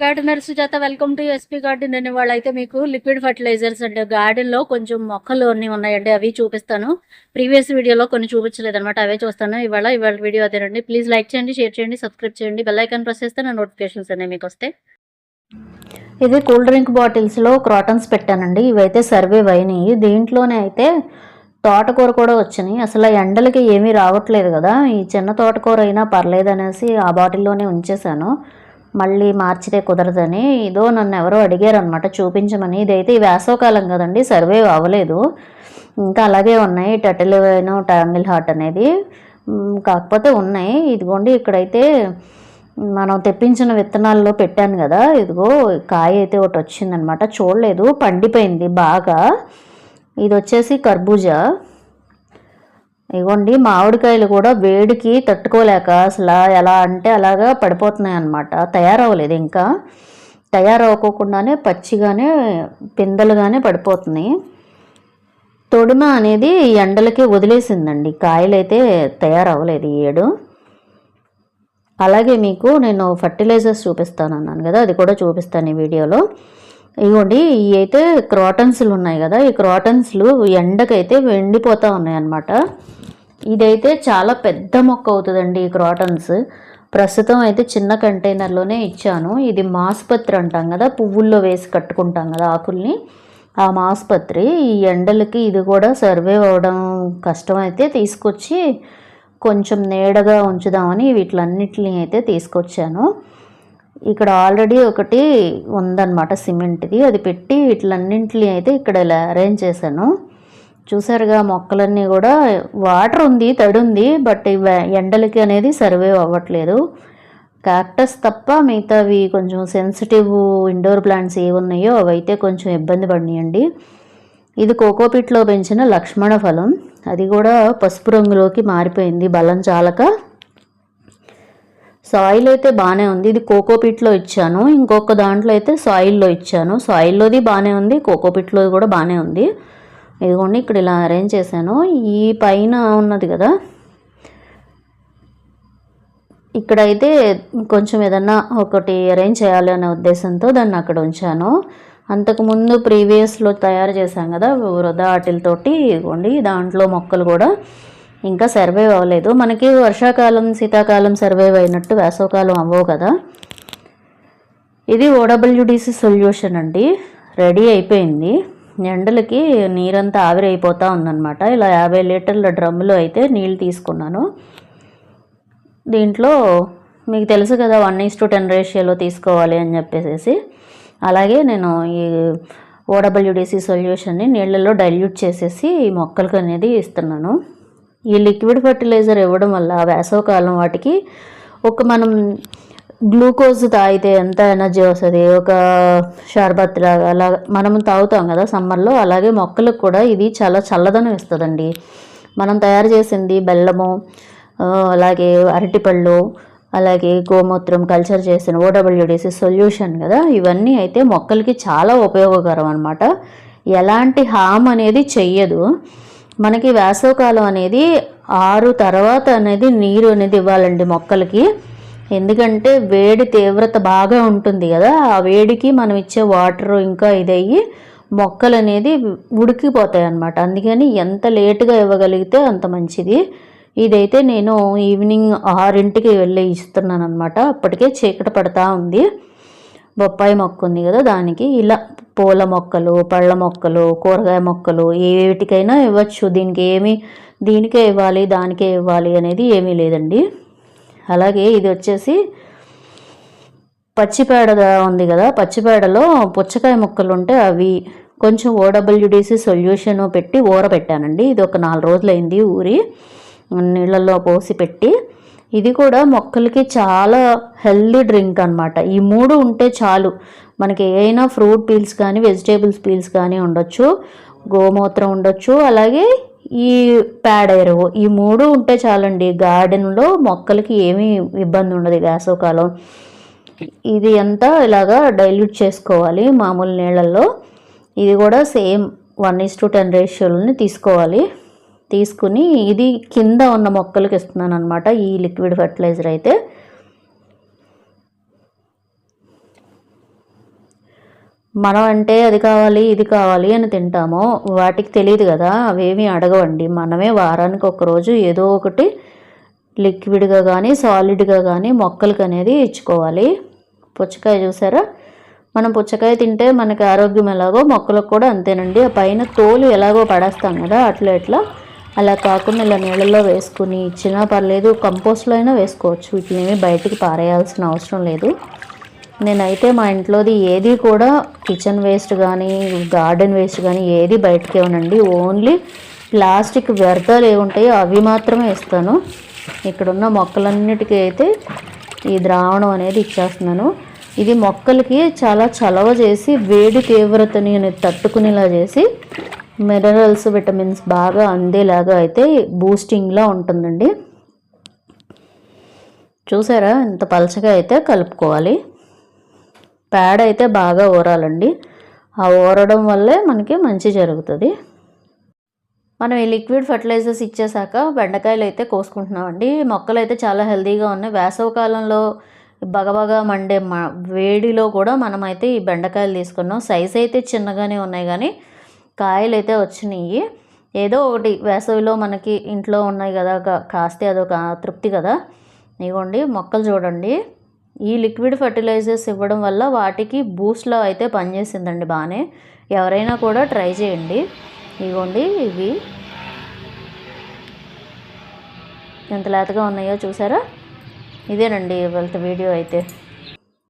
Gardener Sujatha welcome to SP garden అనే వాళ్ళైతే మీకు లిక్విడ్ ఫర్టిలైజర్స్ అంటే గార్డెన్లో కొంచెం మొక్కలు అన్ని ఉన్నాయండి అవి చూపిస్తాను. ప్రీవియస్ వీడియోలో కొన్ని చూపించలేదు అనమాట అవే చూస్తాను. ఇవాళ ఇవాళ వీడియో అదేనండి ప్లీజ్ లైక్ చేయండి షేర్ చేయండి సబ్స్క్రైబ్ చేయండి బెల్ ఐకాన్ ప్రెస్ చేస్తే నా నోటిఫికేషన్స్ అనేవి మీకు వస్తాయి. ఇది కూల్ డ్రింక్ బాటిల్స్లో క్రాటన్స్ పెట్టానండి. ఇవైతే సర్వే అయినాయి. దీంట్లోనే అయితే తోటకూర కూడా వచ్చినాయి. అసలు ఎండలకి ఏమీ రావట్లేదు కదా. ఈ చిన్న తోటకూర అయినా పర్లేదు అనేసి ఆ బాటిల్లోనే ఉంచేశాను. మళ్ళీ మార్చితే కుదరదని ఇదో నన్ను ఎవరో అడిగారనమాట చూపించమని. ఇదైతే ఈ వేసవకాలం కదండి సర్వే అవ్వలేదు. ఇంకా అలాగే ఉన్నాయి టటిల్ టాంగిల్ హార్ట్ అనేది. కాకపోతే ఉన్నాయి. ఇదిగోండి ఇక్కడైతే మనం తెప్పించిన విత్తనాల్లో పెట్టాను కదా ఇదిగో కాయ అయితే ఒకటి వచ్చిందనమాట చూడలేదు పండిపోయింది బాగా. ఇది వచ్చేసి కర్బూజా. ఇగోండి మామిడికాయలు కూడా వేడికి తట్టుకోలేక అసలు ఎలా అంటే అలాగా పడిపోతున్నాయి అన్నమాట. తయారవ్వలేదు ఇంకా. తయారవ్వకోకుండానే పచ్చిగానే పిందెలుగానే పడిపోతున్నాయి. తొడిమ అనేది ఎండలకి వదిలేసిందండి. కాయలైతే తయారవ్వలేదు ఈ ఏడు. అలాగే మీకు నేను ఫర్టిలైజర్స్ చూపిస్తాను అన్నాను కదా అది కూడా చూపిస్తాను ఈ వీడియోలో. ఇవ్వండి ఇవి అయితే క్రాటన్స్లు ఉన్నాయి కదా ఈ క్రాటన్స్లు ఎండకైతే వెండిపోతూ ఉన్నాయి అన్నమాట ఇదైతే చాలా పెద్ద మొక్క అవుతుందండి ఈ క్రాటన్స్. ప్రస్తుతం అయితే చిన్న కంటైనర్లోనే ఇచ్చాను. ఇది మాస్పత్రి అంటాం కదా పువ్వుల్లో వేసి కట్టుకుంటాం కదా ఆకుల్ని. ఆ మాస్పత్రి ఈ ఎండలకి ఇది కూడా సర్వే అవ్వడం కష్టమైతే తీసుకొచ్చి కొంచెం నీడగా ఉంచుదామని వీటిలన్నిటిని అయితే తీసుకొచ్చాను. ఇక్కడ ఆల్రెడీ ఒకటి ఉందన్నమాట సిమెంట్ది. అది పెట్టి వీటిలన్నింటిని అయితే ఇక్కడ ఇలా అరేంజ్ చేశాను. చూసారుగా మొక్కలన్నీ కూడా వాటర్ ఉంది తడి ఉంది బట్ ఇవి ఎండలకి అనేది సర్వైవ్ అవ్వట్లేదు. క్యాక్టస్ తప్ప మిగతావి కొంచెం సెన్సిటివ్ ఇండోర్ ప్లాంట్స్ ఏవి ఉన్నాయో అవైతే కొంచెం ఇబ్బంది పడినాయండి. ఇది కోకోపిట్లో పెంచిన లక్ష్మణ ఫలం. అది కూడా పసుపు రంగులోకి మారిపోయింది బలం చాలక. సాయిల్ అయితే బాగానే ఉంది. ఇది కోకోపిట్లో ఇచ్చాను. ఇంకొక దాంట్లో అయితే సాయిల్లో ఇచ్చాను. సాయిల్లోది బాగానే ఉంది కోకోపిట్లో కూడా బాగానే ఉంది. ఇదిగోండి ఇక్కడ ఇలా అరేంజ్ చేశాను. ఈ పైన ఉన్నది కదా ఇక్కడైతే కొంచెం ఏదన్నా ఒకటి అరేంజ్ చేయాలి అనే ఉద్దేశంతో దాన్ని అక్కడ ఉంచాను. అంతకుముందు ప్రీవియస్లో తయారు చేశాం కదా వృధా ఆటిలతోటి ఇదిగోండి దాంట్లో మొక్కలు కూడా ఇంకా సర్వైవ్ అవ్వలేదు. మనకి వర్షాకాలం శీతాకాలం సర్వైవ్ అయినట్టు వేసవకాలం అవ్వవు కదా. ఇది ఓడబ్ల్యూడిసి సొల్యూషన్ అండి. రెడీ అయిపోయింది. ఎండలకి నీరంతా ఆవిరైపోతూ ఉందన్నమాట. ఇలా యాభై లీటర్ల డ్రమ్ములో అయితే నీళ్ళు తీసుకున్నాను. దీంట్లో మీకు తెలుసు కదా వన్ ఈస్ టు టెన్ రేషియోలో తీసుకోవాలి అని చెప్పేసి అలాగే నేను ఈ ఓడబ్ల్యూడిసి సొల్యూషన్ని నీళ్ళలో డైల్యూట్ చేసేసి ఈ మొక్కలకు అనేది ఇస్తున్నాను. ఈ లిక్విడ్ ఫర్టిలైజర్ ఇవ్వడం వల్ల వేసవకాలం వాటికి ఒక మనం గ్లూకోజ్ తాగితే ఎంత ఎనర్జీ వస్తుంది? ఒక షర్బత్ లాగా అలా మనం తాగుతాం కదా సమ్మర్లో అలాగే మొక్కలకు కూడా ఇది చాలా చల్లదనం ఇస్తుందండి. మనం తయారు చేసింది బెల్లము అలాగే అరటిపళ్ళు అలాగే గోమూత్రం కల్చర్ చేసిన ఓడబ్ల్యూడిసి సొల్యూషన్ కదా ఇవన్నీ అయితే మొక్కలకి చాలా ఉపయోగకరం అనమాట ఎలాంటి హామ్ అనేది చెయ్యదు. మనకి వేసవకాలం అనేది ఆరు తర్వాత అనేది నీరు అనేది ఇవ్వాలండి మొక్కలకి. ఎందుకంటే వేడి తీవ్రత బాగా ఉంటుంది కదా ఆ వేడికి మనం ఇచ్చే వాటర్ ఇంకా ఇదయ్యి మొక్కలు అనేది ఉడికిపోతాయి అన్నమాట. అందుకని ఎంత లేటుగా ఇవ్వగలిగితే అంత మంచిది. ఇదైతే నేను ఈవినింగ్ ఆరింటికి వెళ్ళి ఇస్తున్నాను అనమాట అప్పటికే చీకటి పడతా ఉంది. బొప్పాయి మొక్క ఉంది కదా దానికి. ఇలా పూల మొక్కలు పళ్ళ మొక్కలు కూరగాయ మొక్కలు ఏవిటికైనా ఇవ్వచ్చు. దీనికి ఏమి దీనికే ఇవ్వాలి దానికే ఇవ్వాలి అనేది ఏమీ లేదండి. అలాగే ఇది వచ్చేసి పచ్చిపేడగా ఉంది కదా. పచ్చిపేడలో పుచ్చకాయ ముక్కలు ఉంటే అవి కొంచెం ఓడబ్ల్యూడిసి సొల్యూషన్ పెట్టి ఊర పెట్టానండి. ఇది ఒక నాలుగు రోజులైంది ఊరి. నీళ్ళల్లో పోసి పెట్టి ఇది కూడా మొక్కలకి చాలా హెల్దీ డ్రింక్ అన్నమాట. ఈ మూడు ఉంటే చాలు. మనకి ఏదైనా ఫ్రూట్ పీల్స్ కానీ వెజిటేబుల్స్ పీల్స్ కానీ ఉండొచ్చు. గోమూత్రం ఉండొచ్చు. అలాగే ఈ పేడ ఎరువు ఈ మూడు ఉంటే చాలండి. గార్డెన్లో మొక్కలకి ఏమీ ఇబ్బంది ఉండదు వేసవకాలం ఇది అంతా ఇలాగా డైల్యూట్ చేసుకోవాలి మామూలు నీళ్ళల్లో. ఇది కూడా same one is to ten రేషియోలని తీసుకోవాలి. తీసుకుని ఇది కింద ఉన్న మొక్కలకి ఇస్తున్నాను అనమాట ఈ లిక్విడ్ ఫర్టిలైజర్ అయితే. మనం అంటే అది కావాలి ఇది కావాలి అని తింటాము వాటికి తెలియదు కదా అవేమీ అడగవండి. మనమే వారానికి ఒక రోజు ఏదో ఒకటి లిక్విడ్గా కానీ సాలిడ్గా కానీ మొక్కలకి అనేది ఇచ్చుకోవాలి. పుచ్చకాయ చూసారా? మనం పుచ్చకాయ తింటే మనకి ఆరోగ్యం ఎలాగో మొక్కలకు కూడా అంతేనండి. ఆ పైన తోలు ఎలాగో పడేస్తాం కదా అట్లా ఇట్లా అలా కాకుండా ఇలా నీళ్ళల్లో వేసుకుని ఇచ్చినా పర్లేదు కంపోస్ట్లో అయినా వేసుకోవచ్చు. వీటిని బయటికి పారేయాల్సిన అవసరం లేదు. నేనైతే మా ఇంట్లోది ఏది కూడా కిచెన్ వేస్ట్ కానీ గార్డెన్ వేస్ట్ కానీ ఏది బయటకి ఇవ్వనండి. ఓన్లీ ప్లాస్టిక్ వ్యర్థాలు ఏ ఉంటాయో అవి మాత్రమే ఇస్తాను. ఇక్కడున్న మొక్కలన్నిటికీ అయితే ఈ ద్రావణం అనేది ఇచ్చేస్తున్నాను. ఇది మొక్కలకి చాలా చలవ చేసి వేడి తీవ్రతని తట్టుకునేలా చేసి మినరల్స్ విటమిన్స్ బాగా అందేలాగా అయితే బూస్టింగ్లా ఉంటుందండి. చూసారా? ఇంత పలచగా అయితే కలుపుకోవాలి. పేడ అయితే బాగా ఊరాలండి ఆ ఊరడం వల్లే మనకి మంచి జరుగుతుంది. మనం ఈ లిక్విడ్ ఫర్టిలైజర్స్ ఇచ్చేసాక బెండకాయలు అయితే కోసుకుంటున్నామండి. మొక్కలు అయితే చాలా హెల్తీగా ఉన్నాయి. వేసవకాలంలో బగబగా మండే మ వేడిలో కూడా మనమైతే ఈ బెండకాయలు తీసుకున్నాం. సైజ్ అయితే చిన్నగానే ఉన్నాయి కానీ కాయలు అయితే వచ్చినాయి ఏదో ఒకటి వేసవిలో మనకి ఇంట్లో ఉన్నాయి కదా కాస్తే అదొక తృప్తి కదా. ఇవ్వండి మొక్కలు చూడండి. ఈ లిక్విడ్ ఫర్టిలైజర్స్ ఇవ్వడం వల్ల వాటికి బూస్ట్లో అయితే పనిచేసిందండి బాగానే. ఎవరైనా కూడా ట్రై చేయండి. ఇవ్వండి ఇవి. ఎంత లేతగా ఉన్నాయో చూసారా? ఇదేనండి ఇవాళ వీడియో అయితే.